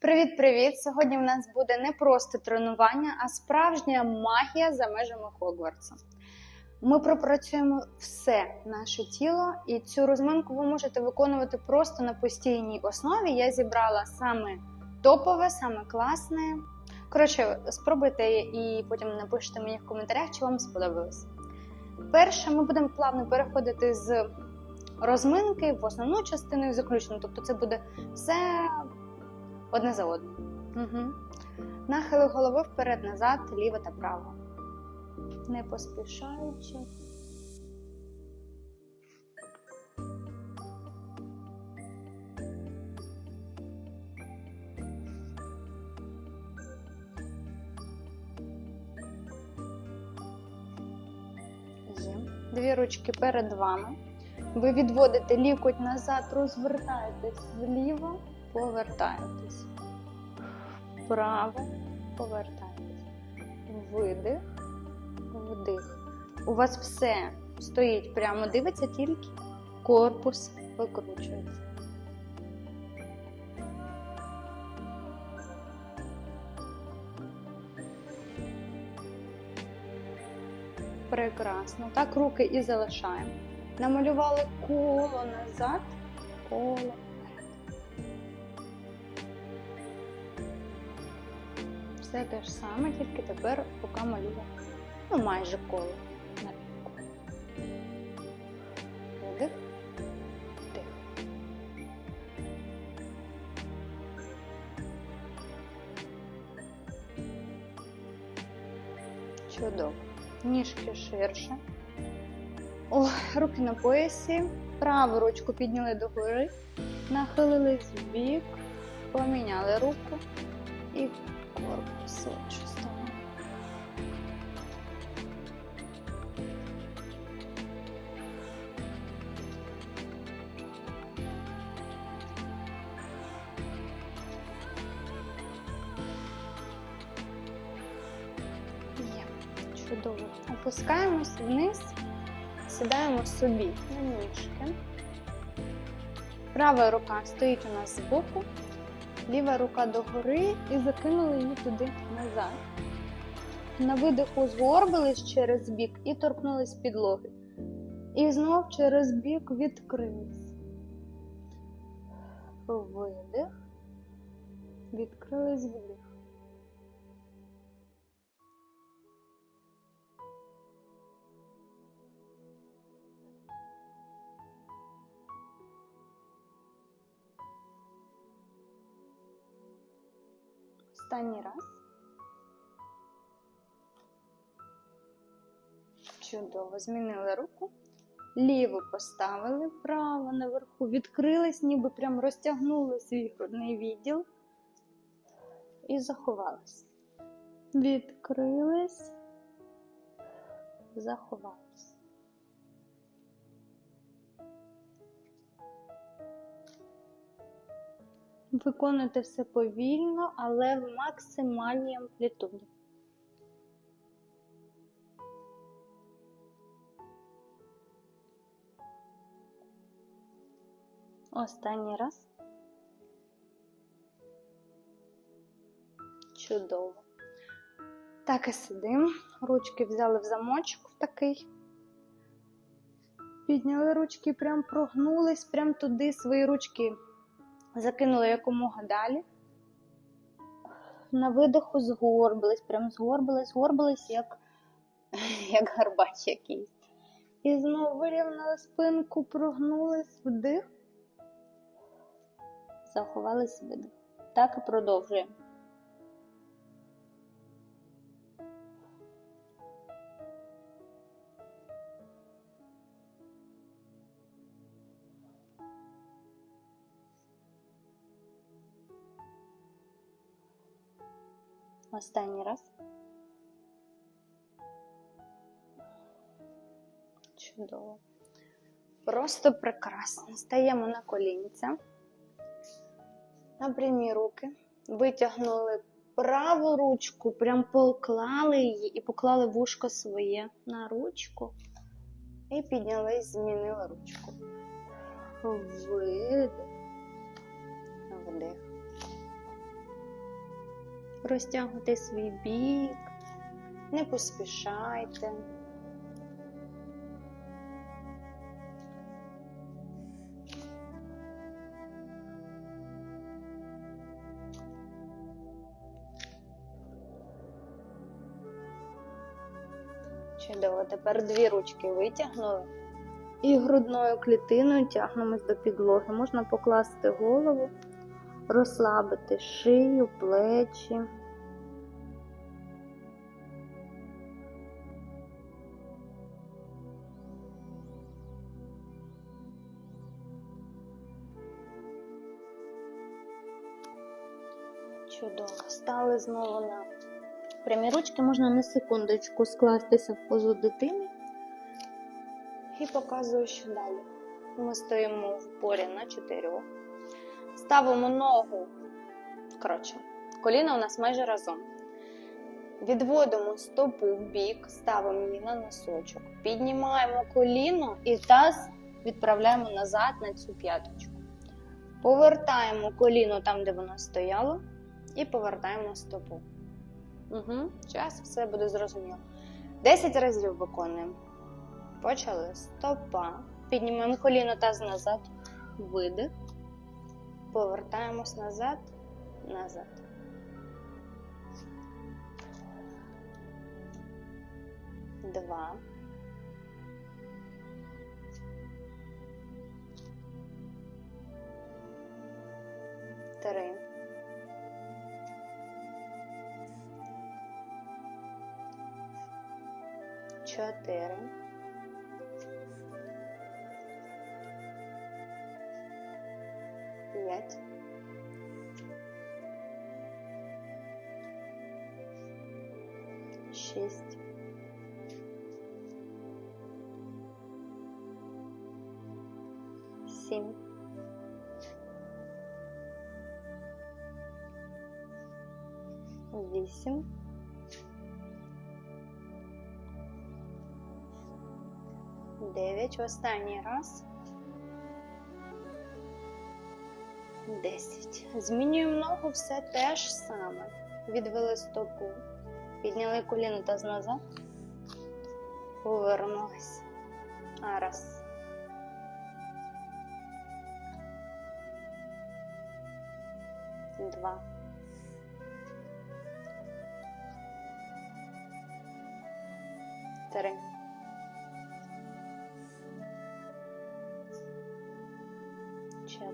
Привіт-привіт! Сьогодні в нас буде не просто тренування, а справжня магія за межами Хогвартса. Ми пропрацюємо все наше тіло, і цю розминку ви можете виконувати просто на постійній основі. Я зібрала саме топове, саме класне. Коротше, спробуйте і потім напишіть мені в коментарях, чи вам сподобалось. Перше, ми будемо плавно переходити з розминки в основну частину і заключну. Тобто це буде все одне за одним. Угу. Нахили голови вперед-назад, ліво та право. Не поспішаючи. Дві ручки перед вами. Ви відводите лікоть назад, розвертаєтесь вліво, повертаєтесь. Вправо, повертаєтесь. Видих, вдих. У вас все стоїть прямо, дивиться, тільки корпус викручується. Прекрасно. Так руки і залишаємо. Намалювали коло назад, коло Все те ж саме, тільки тепер рука малює. Ну, майже коло на півку. Вдих, вдих. Чудово. Ніжки ширше. О, руки на поясі. Праву ручку підняли догори, нахилились в бік, поміняли руку в іншу. Є. Чудово. Опускаємось вниз, сідаємо собі на ніжки. Права рука стоїть у нас збоку, ліва рука догори і закинули її туди назад. На видиху згорбились через бік і торкнулись підлоги. І знов через бік відкрились. Видих. Відкрились вдих. Чудово. Змінили руку. Ліву поставили, право наверху. Відкрились, ніби прям розтягнули свій грудний відділ. І заховались. Відкрились, заховались. Виконуйте все повільно, але в максимальній амплітуді. Останній раз. Чудово. Так і сидимо. Ручки взяли в замочок в такий. Підняли ручки, прям прогнулись, прям туди свої ручки закинули якомога далі. На видиху згорбились, прям згорбились, згорбились, як, як гарбач якийсь. І знову вирівняли спинку, прогнулись вдих, заховались видих. Так і продовжуємо. Останній раз. Чудово. Просто прекрасно. Стаємо на колінця. Напрямі руки. Витягнули праву ручку, прям поклали її і поклали вушко своє на ручку. І піднялись, змінили ручку. Видих. Вдих. розтягуйте свій бік, не поспішайте. Тепер дві ручки витягнули. І грудною клітиною тягнемось до підлоги. Можна покласти голову, розслабити шию, плечі. Чудово. Стали знову на прямі ручки. Можна на секундочку скластися в позу дитини. І показую, що далі. Ми стоїмо в порі на чотирьох. Ставимо ногу, коротше, коліна у нас майже разом. Відводимо стопу в бік, ставимо її на носочок, піднімаємо коліно і таз відправляємо назад на цю п'яточку. Повертаємо коліно там, де воно стояло, і повертаємо стопу. Угу, Зараз все буде зрозуміло. 10 разів виконуємо. Почали. Стопа. Піднімаємо коліно таз назад. Видих. Повертаємось назад. Назад. Два. Три. Чотири. П'ять. Шість. Сім. Вісім. Дев'ять. Останній раз. Десять. Змінюємо ногу все те ж саме. Відвели стопу. Підняли коліно та назад. Повернулись. Раз. Два. Три.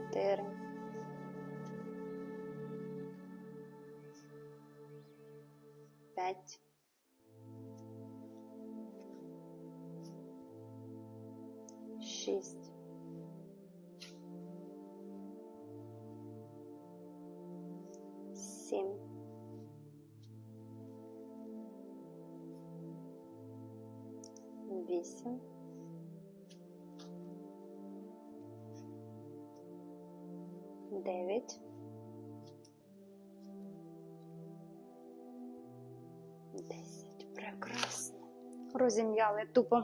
Чотири. П'ять. Шість. Сім. Вісім. Розім'яли тупо.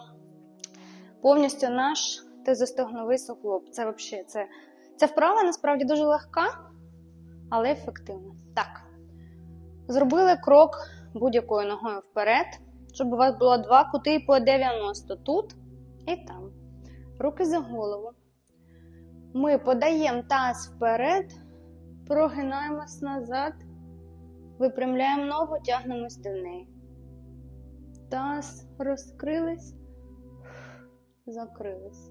Повністю наш тезостогновий суглоб. Це взагалі це, це вправа насправді дуже легка, але ефективна. Так. Зробили крок будь-якою ногою вперед, щоб у вас було два кути по 90 тут і там. Руки за голову. Ми подаємо таз вперед, прогинаємось назад, випрямляємо ногу, тягнемось до неї. Таз розкрились, закрились.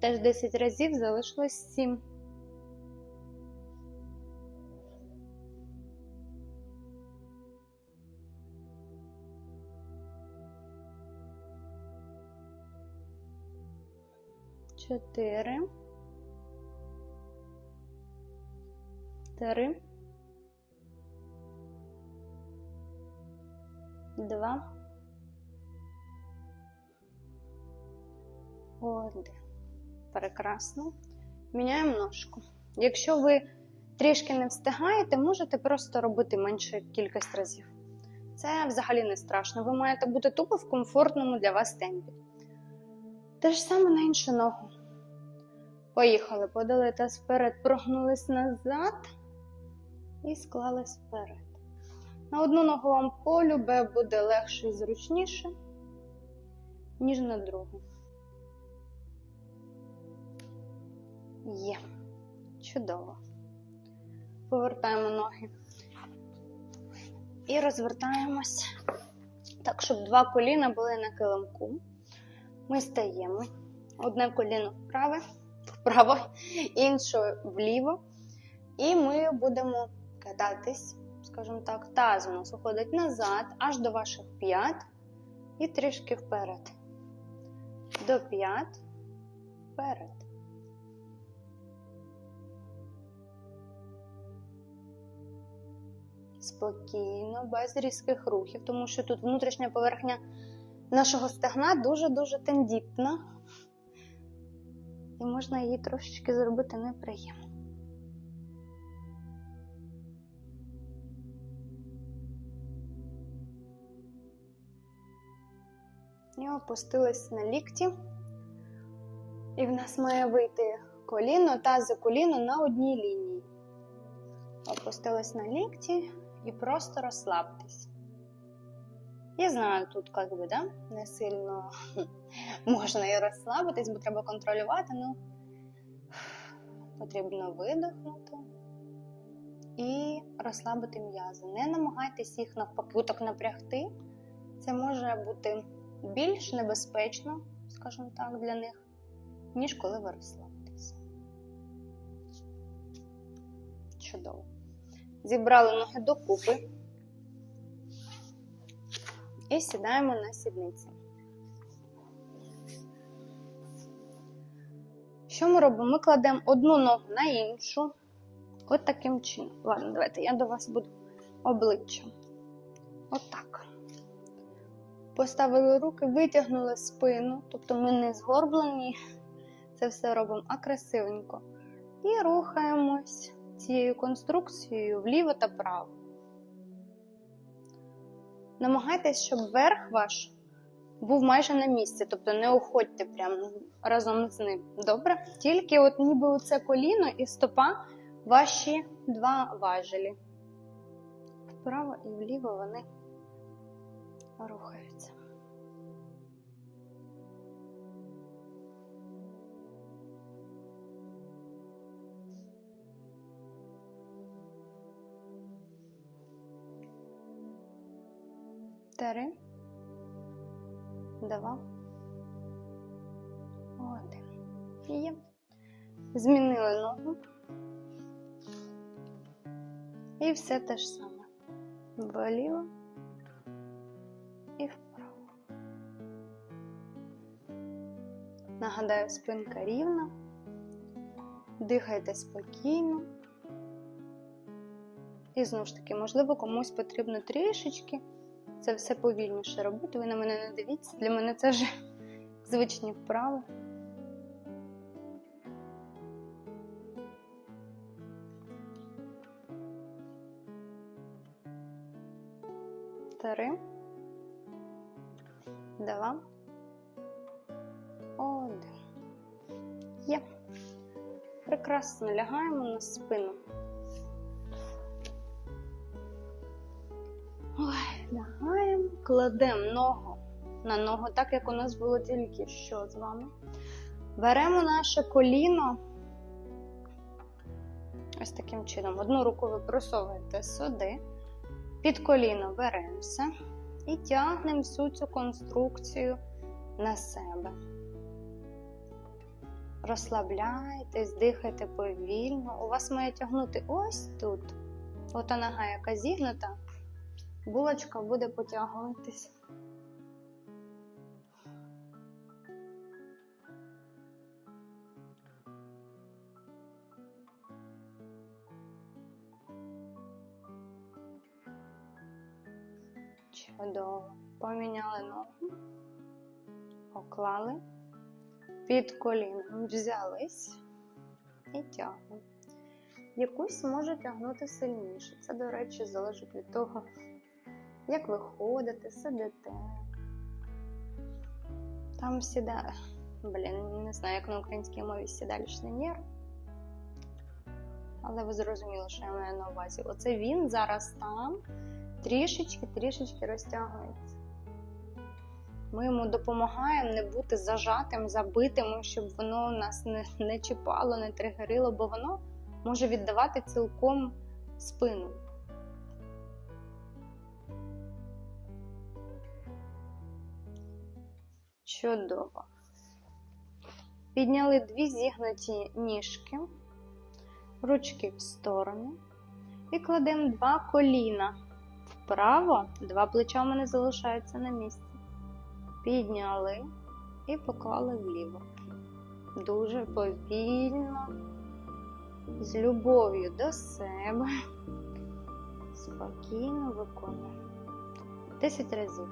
Теж 10 разів залишилось 7. Чотири. Три. Два. Один. Прекрасно. Міняємо ножку. Якщо ви трішки не встигаєте, можете просто робити менше кількість разів. Це взагалі не страшно. Ви маєте бути тупо в комфортному для вас темпі. Те ж саме на іншу ногу. Поїхали, подали таз вперед, прогнулись назад і склались вперед. На одну ногу вам полюбе буде легше і зручніше, ніж на другу. Є. Чудово. Повертаємо ноги. І розвертаємось так, щоб два коліна були на килимку. Ми стаємо. Одне коліно вправо, вправо, інше вліво. І ми будемо кататись, скажімо так, таз у нас уходить назад, аж до ваших п'ят і трішки вперед. До п'ят, вперед. Спокійно, без різких рухів, тому що тут внутрішня поверхня нашого стегна дуже-дуже тендітна. І можна її трошечки зробити неприємно. І опустились на лікті. І в нас має вийти коліно та за коліно на одній лінії. Опустились на лікті і просто розслабтесь. Я знаю, тут как би, да, не сильно можна і розслабитись, бо треба контролювати, ну потрібно видихнути і розслабити м'язи. Не намагайтесь їх навпаки так напрягти. Це може бути більш небезпечно, скажімо так, для них, ніж коли ви розслабитесь. Чудово. Зібрали ноги докупи і сідаємо на сідниці. Що ми робимо? Ми кладемо одну ногу на іншу. От таким чином. Ладно, давайте я до вас буду обличчям. Отак. Поставили руки, витягнули спину, тобто ми не згорблені, це все робимо а красивенько. І рухаємось цією конструкцією вліво та право. Намагайтесь, щоб верх ваш був майже на місці, тобто не уходьте прямо разом з ним. Добре? Тільки от ніби оце коліно і стопа ваші два важелі. Вправо і вліво вони рухаються. Три, два. Є. Змінили ногу. І все те ж саме. Вліво Нагадаю, спинка рівна. Дихайте спокійно. І знову ж таки, можливо, комусь потрібно трішечки це все повільніше робити. Ви на мене не дивіться. Для мене це вже звичні вправи. Три, два, Прекрасно лягаємо на спину. Ой, лягаємо, кладемо ногу на ногу, так як у нас було тільки що з вами. Беремо наше коліно. Ось таким чином. Одну руку ви просовуєте сюди, під коліно беремося і тягнемо всю цю конструкцію на себе. Розслабляйтесь, дихайте повільно. У вас має тягнути ось тут. Ота нога, яка зігнута, булочка буде потягуватись. Чудово. Поміняли ногу, поклали, під коліном взялись і тягнемо. Якусь може тягнути сильніше. Це, до речі, залежить від того, як ви ходите, сидите. Там сідає Блін, не знаю, як на українській мові сідалічний нерв. Але ви зрозуміли, що я маю на увазі. Оце він зараз там трішечки-трішечки розтягується. Ми йому допомагаємо не бути зажатим, забитим, щоб воно нас не, не чіпало, не тригерило, бо воно може віддавати цілком спину. Чудово. Підняли дві зігнуті ніжки, ручки в сторони і кладемо два коліна вправо, два плеча у мене залишаються на місці. Підняли і поклали вліво. Дуже повільно, з любов'ю до себе. Спокійно виконуємо. 10 разів.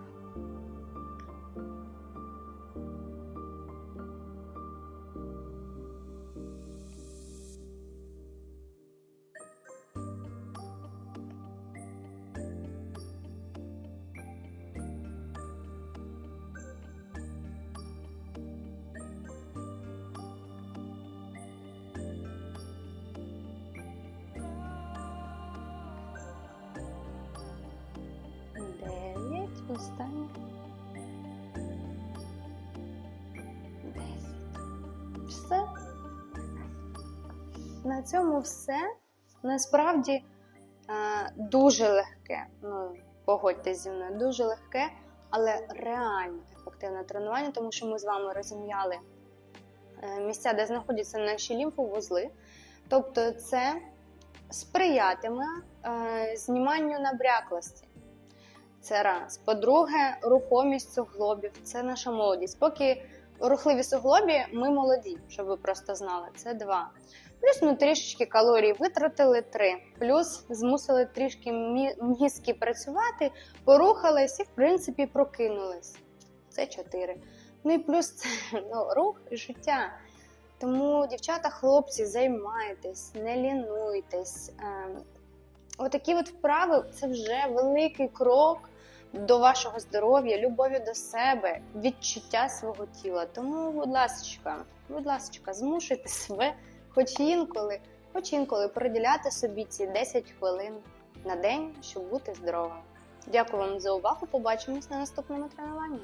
На цьому все. Насправді е, дуже легке. Ну, погодьтесь зі мною, дуже легке, але реально ефективне тренування, тому що ми з вами розім'яли е, місця, де знаходяться наші лімфовузли. Тобто, це сприятиме е, зніманню набряклості. Це раз. По-друге, рухомість суглобів це наша молодість. Поки рухливі суглобі, ми молоді, щоб ви просто знали. Це два. Плюс ми трішечки калорій витратили три. Плюс змусили трішки мізки працювати, порухались і, в принципі, прокинулись. Це чотири. Ну і плюс це ну, рух і життя. Тому, дівчата, хлопці, займайтесь, не лінуйтесь. Ем, Отакі от вправи це вже великий крок до вашого здоров'я, любові до себе, відчуття свого тіла. Тому, будь ласка, будь ласка, змушуйте себе хоч інколи, хоч інколи приділяти собі ці 10 хвилин на день, щоб бути здоровим. Дякую вам за увагу. Побачимось на наступному тренуванні.